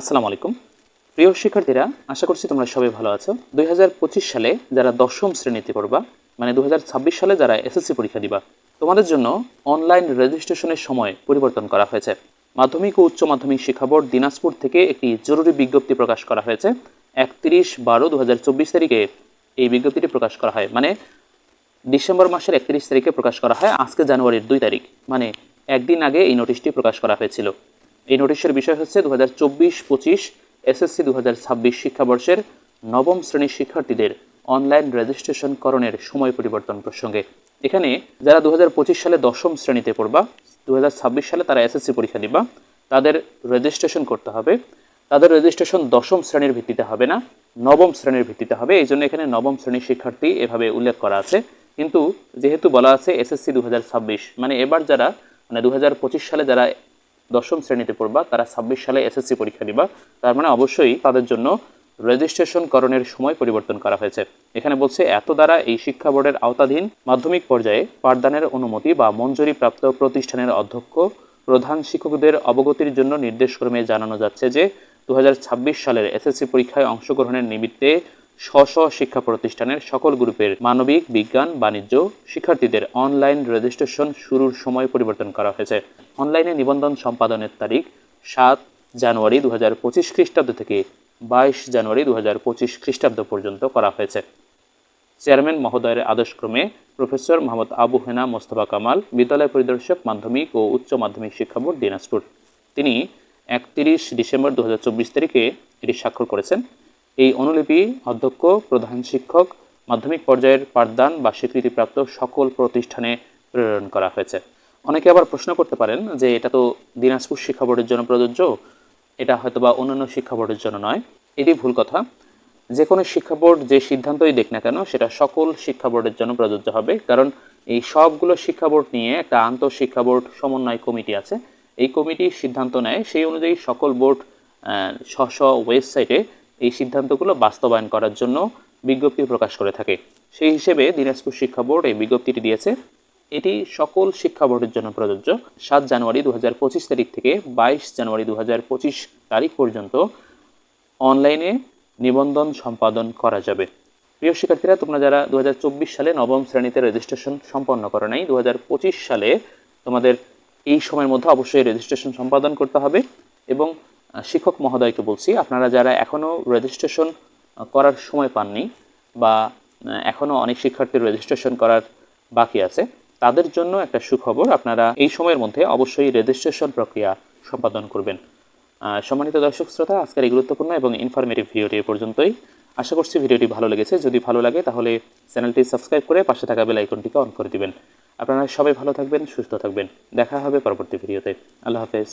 আসসালামু আলাইকুম। প্রিয় শিক্ষার্থীরা, আশা করছি তোমরা সবাই ভালো আছো। দু হাজার পঁচিশ সালে যারা দশম শ্রেণীতে পড়বা মানে দু হাজার ছাব্বিশ সালে যারা এসএসসি পরীক্ষা দিবা, তোমাদের জন্য অনলাইন রেজিস্ট্রেশনের সময় পরিবর্তন করা হয়েছে। মাধ্যমিক ও উচ্চ মাধ্যমিক শিক্ষা বোর্ড দিনাজপুর থেকে একটি জরুরি বিজ্ঞপ্তি প্রকাশ করা হয়েছে। একত্রিশ বারো দু তারিখে এই বিজ্ঞপ্তিটি প্রকাশ করা হয়। মানে ডিসেম্বর মাসের একত্রিশ তারিখে প্রকাশ করা হয়। আজকে জানুয়ারির দুই তারিখ। মানে একদিন আগে এই নোটিশটি প্রকাশ করা হয়েছিল। এই নোটিশের বিষয় হচ্ছে দু হাজার চব্বিশ পঁচিশ এসএসসি দু হাজার ছাব্বিশ শিক্ষাবর্ষের নবম শ্রেণির শিক্ষার্থীদের অনলাইন রেজিস্ট্রেশন করণের সময় পরিবর্তন প্রসঙ্গে। এখানে যারা দু সালে দশম শ্রেণীতে পড়বা দু সালে তারা এসএসসি পরীক্ষা দিবা, তাদের রেজিস্ট্রেশন করতে হবে। তাদের রেজিস্ট্রেশন দশম শ্রেণির ভিত্তিতে হবে না, নবম শ্রেণির ভিত্তিতে হবে। এই জন্য এখানে নবম শ্রেণির শিক্ষার্থী এভাবে উল্লেখ করা আছে। কিন্তু যেহেতু বলা আছে এসএসসি দু হাজার ছাব্বিশ মানে এবার যারা মানে দু হাজার পঁচিশ সালে যারা দশম শ্রেণীতে পড়বা, তারা ছাব্বিশ সালে এসএসসি পরীক্ষা দিবা। তার মানে অবশ্যই তাদের জন্য রেজিস্ট্রেশন করণের সময় পরিবর্তন করা হয়েছে। এখানে বলছে, এত দ্বারা এই শিক্ষা বোর্ডের আওতাধীন মাধ্যমিক পর্যায়ে পাঠদানের অনুমতি বা মঞ্জুরি প্রাপ্ত প্রতিষ্ঠানের অধ্যক্ষ, প্রধান শিক্ষকদের অবগতির জন্য নির্দেশক্রমে জানানো যাচ্ছে যে দু হাজার ছাব্বিশ সালের এসএসসি পরীক্ষায় অংশগ্রহণের নিমিত্তে স্ব শিক্ষা প্রতিষ্ঠানের সকল গ্রুপের মানবিক, বিজ্ঞান, বাণিজ্য শিক্ষার্থীদের অনলাইন রেজিস্ট্রেশন শুরুর সময় পরিবর্তন করা হয়েছে। অনলাইনে নিবন্ধন সম্পাদনের তারিখ সাত জানুয়ারি দু হাজার পঁচিশ খ্রিস্টাব্দ থেকে বাইশ জানুয়ারি দু হাজার পঁচিশ খ্রিস্টাব্দ পর্যন্ত করা হয়েছে। চেয়ারম্যান মহোদয়ের আদেশক্রমে প্রফেসর মোহাম্মদ আবু হেনা মোস্তফা কামাল, বিদ্যালয় পরিদর্শক, মাধ্যমিক ও উচ্চ মাধ্যমিক শিক্ষা বোর্ড দিনাজপুর। তিনি একত্রিশ ডিসেম্বর দু হাজার চব্বিশ তারিখে এটি স্বাক্ষর করেছেন। এই অনুলিপি অধ্যক্ষ, প্রধান শিক্ষক, মাধ্যমিক পর্যায়ের পাঠদান বা স্বীকৃতিপ্রাপ্ত সকল প্রতিষ্ঠানে প্রেরণ করা হয়েছে। অনেকে আবার প্রশ্ন করতে পারেন যে এটা তো দিনাজপুর শিক্ষা বোর্ডের জন্য প্রযোজ্য, এটা হয়তো বা অন্যান্য শিক্ষা বোর্ডের জন্য নয়। এটি ভুল কথা। যে কোনো শিক্ষা বোর্ড যে সিদ্ধান্তই দেখ না কেন, সেটা সকল শিক্ষা বোর্ডের জন্য প্রযোজ্য হবে। কারণ এই সবগুলো শিক্ষা বোর্ড নিয়ে একটা আন্তঃ শিক্ষা বোর্ড সমন্বয় কমিটি আছে। এই কমিটি সিদ্ধান্ত নেয়, সেই অনুযায়ী সকল বোর্ড স্ব স্ব ওয়েবসাইটে এই সিদ্ধান্তগুলো বাস্তবায়ন করার জন্য বিজ্ঞপ্তি প্রকাশ করে থাকে। সেই হিসেবে দিনাজপুর শিক্ষা বোর্ড এই বিজ্ঞপ্তিটি দিয়েছে, এটি সকল শিক্ষা বোর্ডের জন্য প্রযোজ্য। সাত জানুয়ারি দু হাজার পঁচিশ তারিখ থেকে বাইশ জানুয়ারি দু হাজার পঁচিশ তারিখ পর্যন্ত অনলাইনে নিবন্ধন সম্পাদন করা যাবে। প্রিয় শিক্ষার্থীরা, তোমরা যারা দু হাজার চব্বিশ সালে নবম শ্রেণীতে রেজিস্ট্রেশন সম্পন্ন করো নাই দু হাজার পঁচিশ সালে তোমাদের এই সময়ের মধ্যে অবশ্যই রেজিস্ট্রেশন সম্পাদন করতে হবে এবং শিক্ষক মহোদয়কে বলছি, আপনারা যারা এখনও রেজিস্ট্রেশন করার সময় পাননি বা এখনও অনেক শিক্ষার্থীর রেজিস্ট্রেশন করার বাকি আছে, তাদের জন্য একটা সুখবর, আপনারা এই সময়ের মধ্যে অবশ্যই রেজিস্ট্রেশন প্রক্রিয়া সম্পাদন করবেন। সম্মানিত দর্শক শ্রোতা, আজকের এই গুরুত্বপূর্ণ এবং ইনফরমেটিভ ভিডিওটি এ পর্যন্তই। আশা করছি ভিডিওটি ভালো লেগেছে। যদি ভালো লাগে, তাহলে চ্যানেলটি সাবস্ক্রাইব করে পাশে থাকা বেল আইকনটিকে অন করে দিবেন। আপনারা সবাই ভালো থাকবেন, সুস্থ থাকবেন। দেখা হবে পরবর্তী ভিডিওতে। আল্লাহ হাফেজ।